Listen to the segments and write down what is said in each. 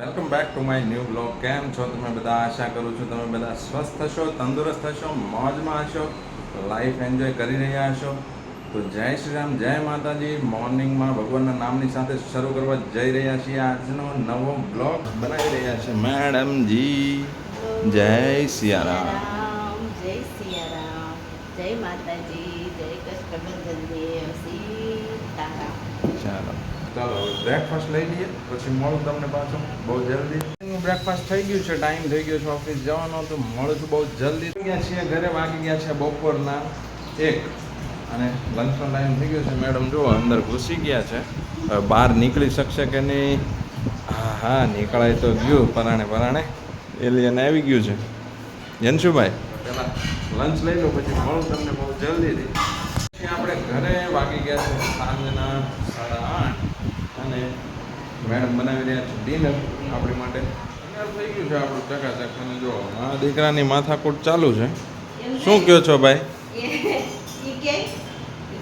Welcome back to my new blog કેમ છો તમે બધા? આશા કરું છું તમે બધા સ્વસ્થ હશો તંદુરસ્ત હશો મોજમાં હશો લાઈફ એન્જોય કરી રહ્યા હશો. તો જય શ્રી રામ જય માતાજી. મોર્નિંગમાં ભગવાનના નામની સાથે શરૂ કરવા જઈ રહ્યા છીએ આજનો નવો બ્લોગ બનાવી રહ્યા છે મેડમજી જય સિયારામ. જય સિયારામ. જય માતાજી જય કષ્ટભંજન દેવ સીતારામ. ચાલો. ચાલો હવે બ્રેકફાસ્ટ લઈ લઈએ પછી મળું તમને પાછું બહુ જલ્દી. બ્રેકફાસ્ટ થઈ ગયું છે ટાઈમ થઈ ગયો છે ઓફિસ જવાનો તો મળું છું બહુ જલ્દી. થઈ ગયા છીએ ઘરે વાગી ગયા છે બપોરના એક. અને લંચનો ટાઈમ થઈ ગયો છે મેડમ જુઓ અંદર ઘૂસી ગયા છે. બહાર નીકળી શકશે કે નહીં? હા હા નીકળાય તો ગયું પરાણે પરાણે. એલિયન આવી ગયું છે. જનશુભાઈ. પહેલાં લંચ લઈ લો પછી મળું તમને બહુ જલ્દીથી. પછી આપણે ઘરે વાગી ગયા છે સાંજના અને મેડમ બનાવી રહ્યા છે ડિનર આપણી માટે. થઈ ગયું છે આપણું ચકાચક. અને જો આ દીકરાની માથાકૂટ ચાલુ છે. શું કહો છો ભાઈ? ઈ કે ઈ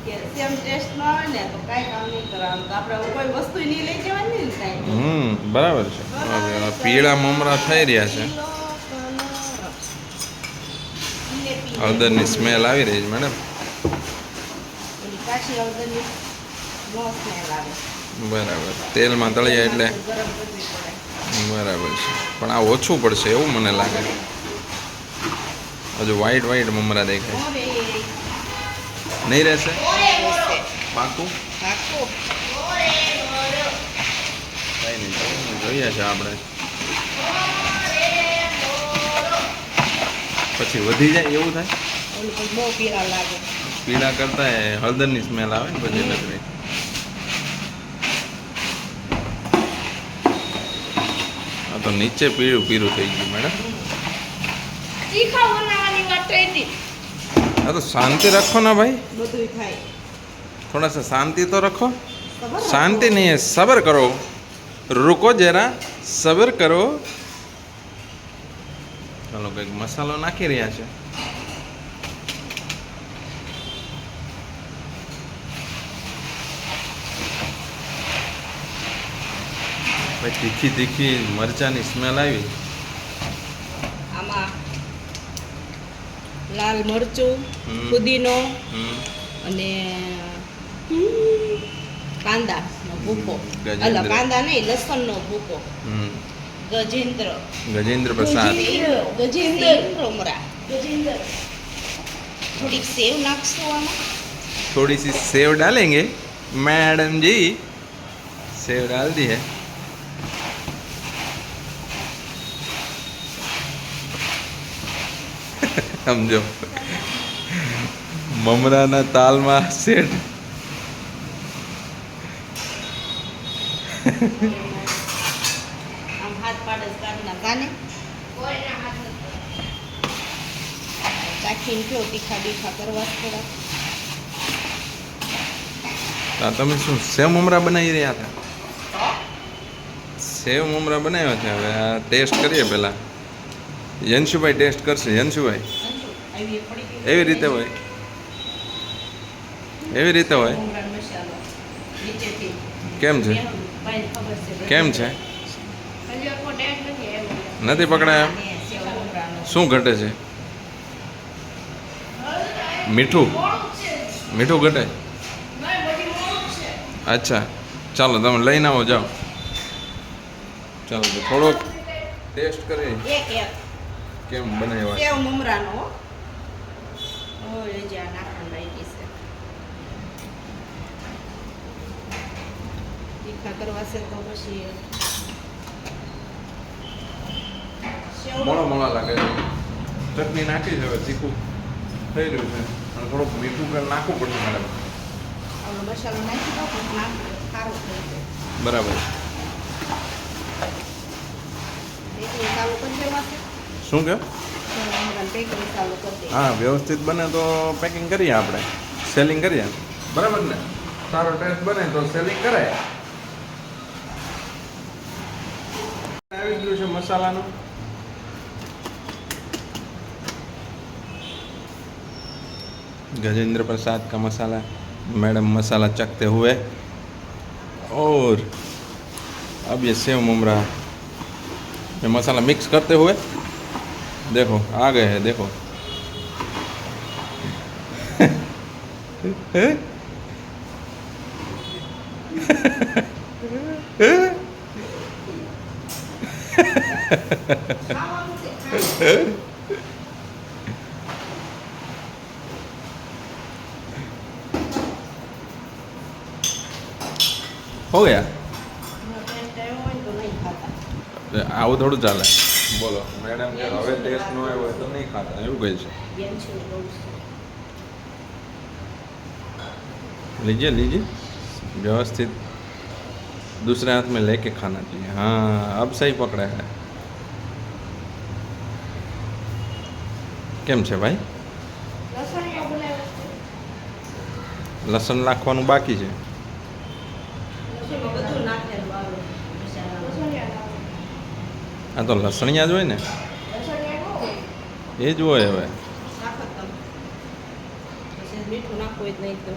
કે સેમ ટેસ્ટ ન આવે ને તો કાંઈ કામ નહીં કરવાનું. તો આપણે કોઈ વસ્તુ નહીં લઈ જવાની ને કાંઈ. હમ બરાબર છે. પીળા મમરા થઈ રહ્યા છે. હળદરની સ્મેલ આવી રહી છે મેડમ. કાચી હળદરની નો સ્મેલ આવે. બરાબર. તેલમાં તળીએ એટલે બરાબર છે. પણ આ ઓછું પડશે એવું મને લાગે. હજુ વ્હાઈટ વ્હાઈટ મમરા દેખાય. નહીં રહેશે? પાકું? જોઈએ છે આપણે. પછી વધી જાય એવું થાય? પીળા કરતા હળદરની સ્મેલ આવે ને પછી નથી તો નીચે પીળું પીળું થઈ ગયું મેડમ. હા તો શાંતિ રાખો ને ભાઈ. થોડા સા શાંતિ તો રાખો. શાંતિ નહીં સબર કરો. રૂકો જરા સબર કરો. ચાલો કંઈક મસાલો નાખી રહ્યા છે. તીખી તીખી મરચાંની સ્મેલ આવી. લાલ મરચું પુદીનો અને કાંદા ભૂકો. કાંદા નહીં લસણ નો ભૂકો ગજેન્દ્ર. ગજેન્દ્ર પ્રસાદ. ગજેન્દ્ર રોમરા ગજેન્દ્ર. થોડીક સેવ નાખશો આમાં. થોડી સી સેવ ડાલેંગે. મેડમ જી સેવ ડાલ દી હે સમજો. મમરાના તાલમાં શેઠ. તમે શું સેવ મમરા બનાવી રહ્યા હતા? સેવ મમરા બનાવ્યા છે હવે આ ટેસ્ટ કરીએ પહેલાં. યંશુભાઈ ટેસ્ટ કરશે યંશુભાઈ. એવી રીતે હોય. એવી રીતે હોય. મમરાનો મસાલો નીચેથી. કેમ છે? ભાઈને ખબર છે કેમ છે? નથી પકડાય? મમરાનો. શું ઘટે છે? મીઠું? મીઠું ઘટે? અચ્છા. ચાલો તમે લઈને આવો જાઓ. ચાલો થોડોક ટેસ્ટ કરી. એક એક. કેમ બનાવ્યો મમરાનો હો. ઓય જે આ નાખવાનું બાકી છે. તીખા કરવા છે તો પછી મોળો મોળા લાગે છે. ચટણી નાખી છે હવે તીખું થઈ રહ્યું છે. અને થોડુંક મીઠું પણ નાખવું પડશે મેડમ મસાલો નાખી દો સારું થઈ જાય. બરાબર. કરી શું કરી દે હા વ્યવસ્થિત બને તો પેકિંગ કરીએ આપણે સેલિંગ કરીએ બરાબર ને સારો ટેસ્ટ બને તો સેલિંગ કરાય આવી ગયું છે મસાલાનું गजेंद्र प्रसाद का मसाला मैडम मसाला चखते हुए और अब ये सेव ममरा ये मसाला मिक्स करते हुए देखो आ गए हैं देखो ખાવાનું છે ખાવાનું. हो गया એનો ટેસ્ટ આવ્યો હોય ને તો નહીં ખાતા આવું થોડું ચાલે બોલો મેડમ કે હવે ટેસ્ટ નો આવ્યો હોય તો નહીં ખાતા એવું કહે છે બેન છે ને બહુ છે. लीजिए लीजिए व्यवस्थित दूसरे हाथ में लेके खाना चाहिए हाँ अब सही पकड़ा है કેમ છે ભાઈ લસણિયા બનાવ્યો છે. લસણ નાખવાનું બાકી છે આ તો લસણિયા જ હોય ને? એ જ હોય હવે. મીઠું નાખવું હોય તો નહીં તો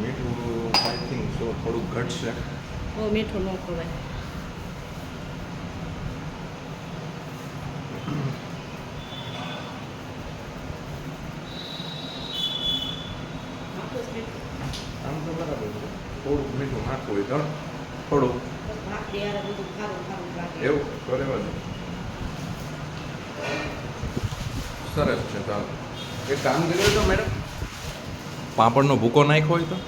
મીઠું આઈ થિંક સો થોડું ઘટશે બહુ મીઠું ન ખવાય. મીઠું. આમ તો બરાબર છે થોડુંક મીઠું નાખવું હોય તો થોડુંક. એવું તો રહેવા દે સરસ છે ચાલો એક કામ કર્યું તો મેડમ? પાપડનો ભૂકો નાખ્યો હોય તો? તો.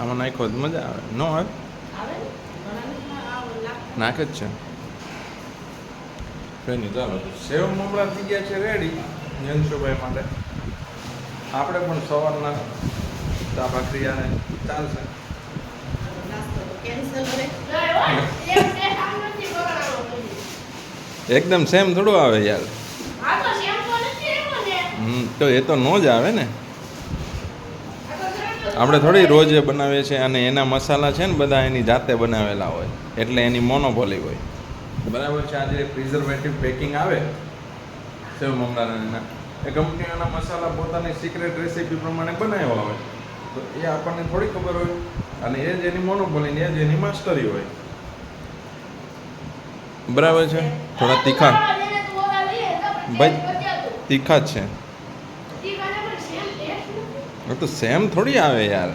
આમાં નાખ્યો હોય તો મજા આવે. ન આવે. નાખે જ છે. કંઈ નહીં ચાલો સેવ મમરા થઈ ગયા છે રેડી જનશુભાઈ માટે. આપણે પણ સવારના ચા ભાખરી ચાલશે નાસ્તો તો cancel હવે. એકદમ સેમ થોડું આવે યાર. હમ તો એ તો નો જ આવે ને. આપણે થોડી રોજ બનાવીએ છીએ અને એના મસાલા છે ને બધા એની જાતે બનાવેલા હોય એટલે એની મોનોપોલી હોય. બરાબર છે આજે પ્રિઝર્વેટિવ પેકિંગ આવે. સેવ મમરાના એ કંપનીઓના મસાલા પોતાની સિક્રેટ રેસીપી પ્રમાણે બનાવ્યા હોય. તો એ આપણને થોડી ખબર હોય. અને એ જ એની મોનોપોલી ને એ જ એની માસ્ટરી હોય. બરાબર છે? થોડા તીખા. ભાઈ, તીખા જ છે. તો સેમ થોડી આવે યાર.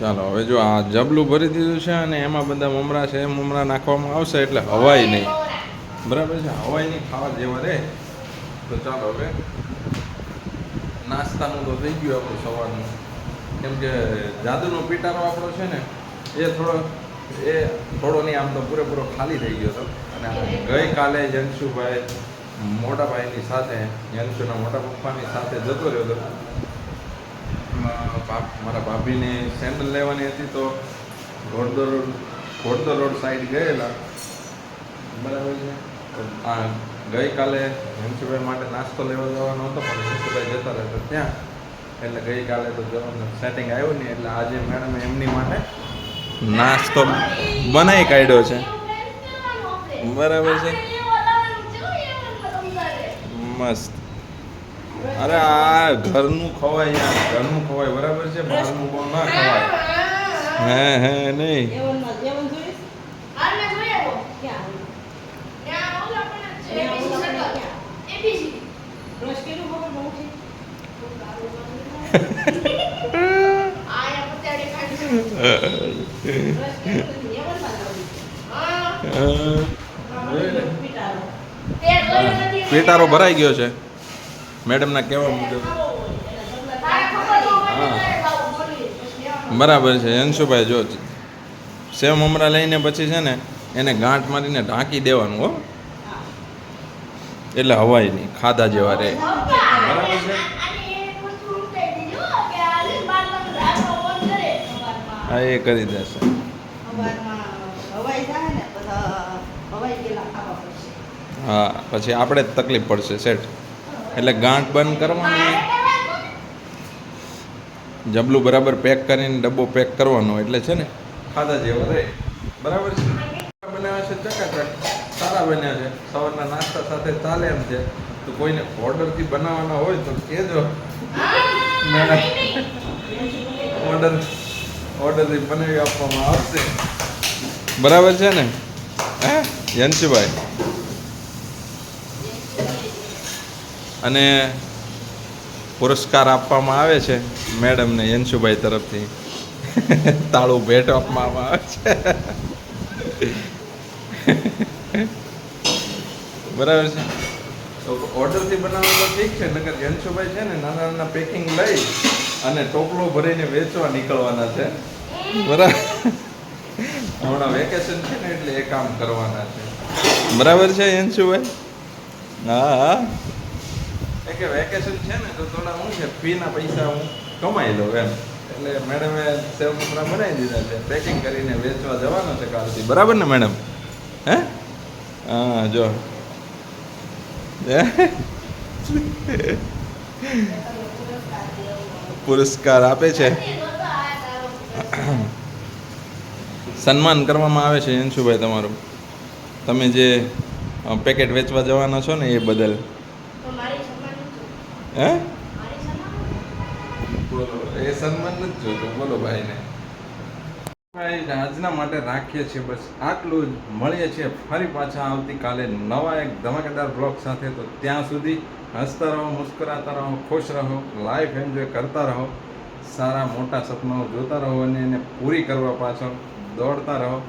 ચાલો, હવે જો આ જબલું ભરી દીધું છે અને એમાં બધા મમરા છે, મમરા નાખવામાં આવશે એટલે હવાય નહીં. બરાબર છે? હવાય નહીં ખાવા જેવા રહે. તો ચાલો હવે નાસ્તાનું તો થઈ ગયું આપણું સવારનું. કેમ કે જાદુનો પીટારો આપણો છે ને, એ થોડો એ થોડો નહીં આમ તો પૂરેપૂરો ખાલી થઈ ગયો હતો. અને ગઈકાલે જનશુભાઈ મોટા ભાઈની સાથે જનશુના મોટા પપ્પાની સાથે જતો રહ્યો હતો. મારા ભાભીને સેન્ડલ લેવાની હતી તો Ghod Dod road Ghod Dod road side ગયેલા. બરાબર છે. આ ગઈકાલે હેમસુભાઈ માટે નાસ્તો લેવા જવાનો હતો, પણ હેમસુભાઈ જતા રહેતા ત્યાં. એટલે ગઈકાલે તો જવાનું સેટિંગ આવ્યું નહીં, એટલે આજે મેડમ એમની માટે નાસ્તો બનાવી કાઢ્યો છે. બરાબર છે? મસ્ત. અરે આ ઘરનું ખવાય યાર ઘરનું ખવાય બરાબર છે? બહારનું બહુ ના ખવાય? હે હે નહીં. જેવણ જોઈશ? ક્યાં બ્રશ કર્યું બપોર બહુ છે? બ્રશ કર્યું નથી, જેવણમાં જવું છે. જોઈ પીટારો. ભરાઈ ગયો છે મેડમના કહેવા મુજબ બરાબર છે, અંશુભાઈ જો સેવ મમરા લઈને પછી છે ને એને ગાંઠ મારીને ઢાંકી દેવાનું, હો એટલે હવાય નહીં ખાધા જેવા રહે બરાબર છે? હા એ કરી દેશે. હા પછી આપણે જ તકલીફ પડશે સેટ એટલે ગાંઠ બંધ કરવાની. જબલું બરાબર પેક કરીને ડબ્બો પેક કરવાનો એટલે છે ને? ખાધા જેવો રહે બરાબર છે? બનાવ્યા છે ચકાચક. સારા બન્યા છે. સવારના નાસ્તા સાથે ચાલે એમ છે. તો કોઈને ઓર્ડરથી બનાવવાના હોય તો કહેજો મેડમ ઓર્ડર ઓર્ડરથી બનાવી આપવામાં આવશે. બરાબર છે ને? હે? યંશુભાઈ. અને પુરસ્કાર આપવામાં આવે છે મેડમને યંશુભાઈ તરફથી. તાળું ભેટ આપવામાં આવે છે. બરાબર છે? તો ઓર્ડરથી બનાવો તો ઠીક છે નકર યંશુભાઈ છે ને નાના નાના પેકિંગ લઈ અને ટોપલો ભરીને વેચવા નીકળવાના છે. બરાબર. હમણાં વેકેશન છે ને એટલે એ કામ કરવાના છે. બરાબર છે યંશુભાઈ હા હા. એ કે વેકેશન છે ને તો થોડા હું છે ફીના પૈસા હું કમાઈ લઉં એમ. એટલે મેડમે સેવ કપડા બનાવી દીધા છે. પેકિંગ કરીને વેચવા જવાનો છે કાલથી. બરાબર ને મેડમ હે? હા જો. પુરસ્કાર આપે છે. સન્માન કરવામાં આવે છે અંશુભાઈ તમારું. તમે જે પેકેટ વેચવા જવાના છો ને એ બદલ. હે? બોલો એ સન્માન નથી જોતો. બોલો ભાઈને. ભાઈ આજના માટે રાખીએ છીએ બસ આટલું જ. મળીએ છીએ ફરી પાછા આવતીકાલે નવા એક ધમાકેદાર બ્લોગ સાથે. તો ત્યાં સુધી હસતા રહો મુસ્કરાતા રહો ખુશ રહો લાઈફ એન્જોય કરતા રહો. સારા મોટા સપનાઓ જોતા રહો અને એને પૂરી કરવા પાછળ દોડતા રહો.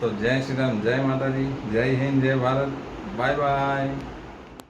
તો જય શ્રી રામ, જય માતાજી, જય હિન્દ, જય ભારત. Bye bye.